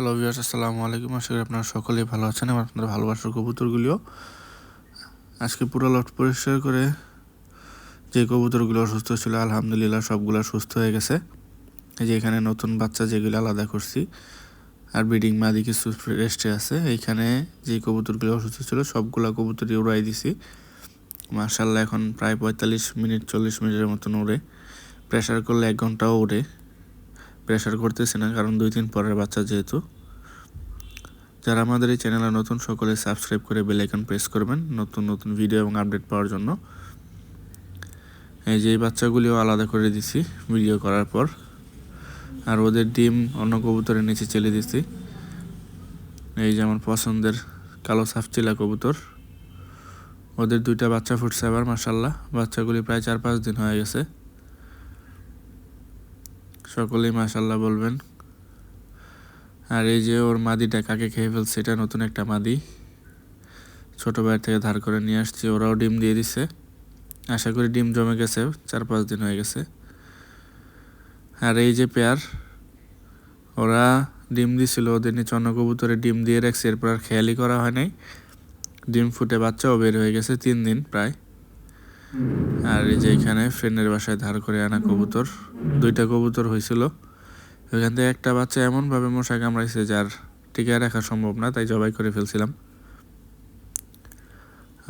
Hello viewers আসসালামু আলাইকুম। আশা করি আপনারা সকলেই ভালো আছেন এবং আপনাদের ভালোবাসার কবুতরগুলিও। আজকে পুরো লট পরিষ্কার করে যে কবুতরগুলো অসুস্থ ছিল, আলহামদুলিল্লাহ সবগুলো সুস্থ হয়ে গেছে। এই যে এখানে নতুন বাচ্চা যেগুলো আলাদা করছি, আর ব্রিডিং মাদি কিছু রেস্টে আছে। এইখানে যে কবুতরগুলো অসুস্থ ছিল, সবগুলো কবুতরই উড়াই দিছি। মার্শাল্লাহ এখন প্রায় পঁয়তাল্লিশ মিনিট, চল্লিশ মিনিটের মতন উড়ে। প্রেশার করলে এক ঘন্টাও উড়ে। প্রেশার করতেছি না, কারণ দুই দিন পরের বাচ্চা যেহেতু। যারা আমাদের এই চ্যানেলে নতুন, সকলে সাবস্ক্রাইব করে বেল আইকন প্রেস করবেন নতুন নতুন ভিডিও এবং আপডেট পাওয়ার জন্য। এই যে এই বাচ্চাগুলিও আলাদা করে দিছি ভিডিও করার পর। আর ওদের ডিম, অন্য কবুতরের নিচে চেলে দিছি। এই যে আমার পছন্দের কালো সাফচিলা কবুতর। ওদের দুইটা বাচ্চা ফুটছে আবার মাসাল্লাহ বাচ্চাগুলি প্রায় চার পাঁচ দিন হয়ে গেছে। সকলেই মাশাল্লাহ বলবেন। আর এই যে ওর মাদিটা কাকে খেয়ে ফেলছে, এটা নতুন একটা মাদি। ছোট ভাইয়ের থেকে ধার করে নিয়ে আসছি, ওরাও ডিম দিয়ে দিছে। আশা করি ডিম জমে গেছে, চার পাঁচ দিন হয়ে গেছে। আর এই যে পেয়ার, ওরা ডিম দিছিল ওদের নিচে, অন্য কবুতরে ডিম দিয়ে রাখছে, এরপর আর খেয়ালই করা হয় নাই। ডিম ফুটে বাচ্চাও বের হয়ে গেছে তিন দিন প্রায়। আর এই যে এখানে ফ্রেন্ডের বাসায় ধার করে আনা কবুতর, দুইটা কবুতর হয়েছিল। ওইখান থেকে একটা বাচ্চা এমনভাবে মশা কামড়াইছে যার টিকায় রাখা সম্ভব না, তাই জবাই করে ফেলছিলাম।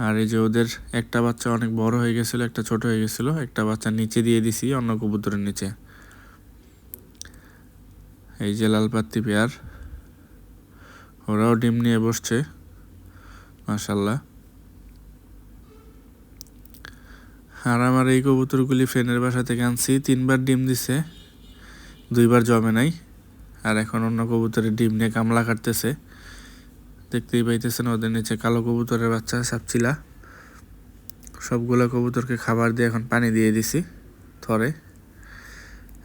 আর এই যে ওদের একটা বাচ্চা অনেক বড় হয়ে গেছিল, একটা ছোট হয়ে গেছিল, একটা বাচ্চা নিচে দিয়ে দিছি, অন্য কবুতরের নিচে। এই যে লালপাত্তি পেয়ার, ওরাও ডিম নিয়ে বসছে মাসাল্লাহ আর আমার এই কবুতরগুলি ফ্রেন্ডের বাসা থেকে আনছি, তিনবার ডিম দিছে। দুইবার জমে নাই, আর এখন অন্য কবুতরের ডিম নিয়ে কামলা কাটতেছে। দেখতেই পাইতেছেন ওদের নিচে কালো কবুতরের বাচ্চা, সাপচিলা। সবগুলো কবুতরকে খাবার দিয়ে এখন পানি দিয়ে দিছি থরে।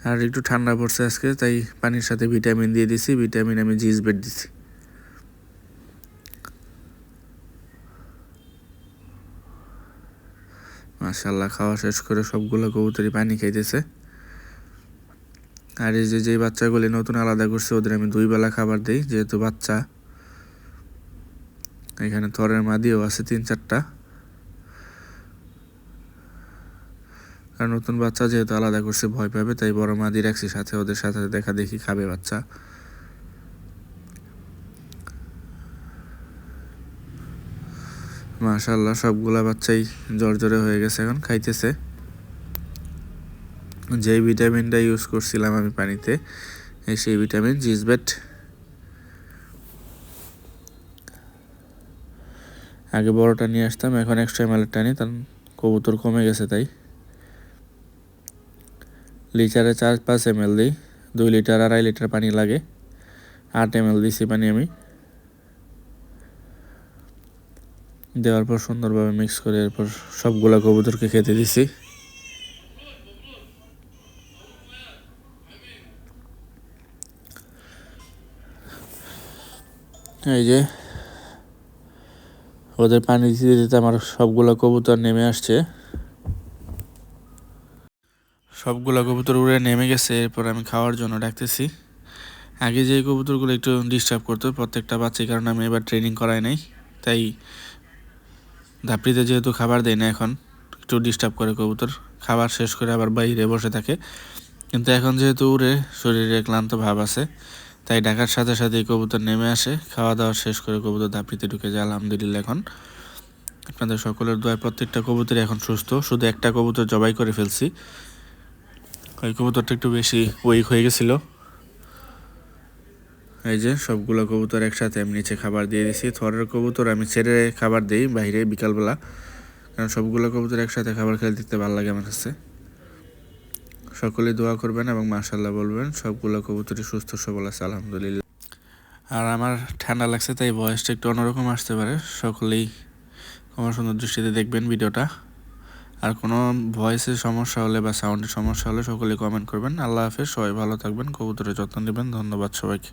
আর একটু ঠান্ডা পড়ছে আজকে, তাই পানির সাথে ভিটামিন দিয়ে দিছি, ভিটামিন আমি জিজ বেড দিছি। মাশাল্লাহ খাওয়া শেষ করে সবগুলো কবুতরই পানি খাইতেছে। আর এই যে যে বাচ্চাগুলি নতুন আলাদা করছে, ওদের আমি দুই বেলা খাবার দিই, যেহেতু বাচ্চা। এখানে থরের মাদিও আছে তিন চারটা। আর নতুন বাচ্চা যেহেতু আলাদা করছে, ভয় পাবে, তাই বড় মাদি রাখছি সাথে, ওদের সাথে দেখা দেখি খাবে বাচ্চা। মাশাল্লাহ সবগুলা বাচ্চাই জ্বরে হয়ে গেছে এখন, খাইতেছে। যে ভিটামিনটা ইউজ করছিলাম আমি পানিতে সেই ভিটামিন জিজবেট আগে বড়টা নিয়ে আসতাম, এখন একশো এম এলের টানি তার কবুতর কমে গেছে তাই। লিটারে চার পাঁচ এম এল দিই, দুই লিটার, আড়াই লিটার পানি লাগে। আট এম এল দিছি পানি আমি। দেওয়ার পর সুন্দরভাবে মিক্স করে এরপর সবগুলা কবুতরকে খেতে দিছি। এই যে, ওদের পানি দিতে দিতে আমার সবগুলো কবুতর নেমে আসছে। সবগুলো কবুতর উড়ে নেমে গেছে, এরপর আমি খাওয়ার জন্য ডাকতেছি। আগে যে কবুতরগুলো একটু ডিস্টার্ব করতো, প্রত্যেকটা বাচ্চার কারণে আমি এবার ট্রেনিং করাই নাই। তাই ধাপড়িতে যেহেতু খাবার দেয় না এখন, একটু ডিস্টার্ব করে কবুতর। খাবার শেষ করে আবার বাইরে বসে থাকে। কিন্তু এখন যেহেতু উড়ে, শরীরে ক্লান্ত ভাব আছে। তাই ডাকার সাথে সাথে এই কবুতর নেমে আসে। খাওয়া দাওয়া শেষ করে কবুতর ধাপড়িতে ঢুকে যায়, আলহামদুলিল্লাহ এখন। আপনাদের সকলের দোয়ায় প্রত্যেকটা কবুতর এখন সুস্থ। শুধু একটা কবুতর জবাই করে ফেলছি। ওই কবুতরটা একটু বেশি উইক হয়ে গেছিল। এই যে সবগুলো কবুতর একসাথে আমি নিচে খাবার দিয়ে দিছি। থরের কবুতর আমি ছেড়ে খাবার দিই বাইরে বিকালবেলা। কারণ সবগুলো কবুতর একসাথে খাবার খেলে দেখতে ভালো লাগে আমার কাছে। সকলে দোয়া করবেন এবং মাশাল্লাহ বলবেন, সবগুলো কবুতরই সুস্থ, সবল আছে, আলহামদুলিল্লাহ। আর আমার ঠান্ডা লাগছে, তাই বয়সটা একটু অন্যরকম আসতে পারে। সকলেই আমার সুন্দর দৃষ্টিতে দেখবেন ভিডিওটা। আর কোনো ভয়েসের সমস্যা হলে বা সাউন্ডের সমস্যা হলে সকলে কমেন্ট করবেন। আল্লাহ হাফেজ, সবাই ভালো থাকবেন, কবুতরের যত্ন নেবেন, ধন্যবাদ সবাইকে।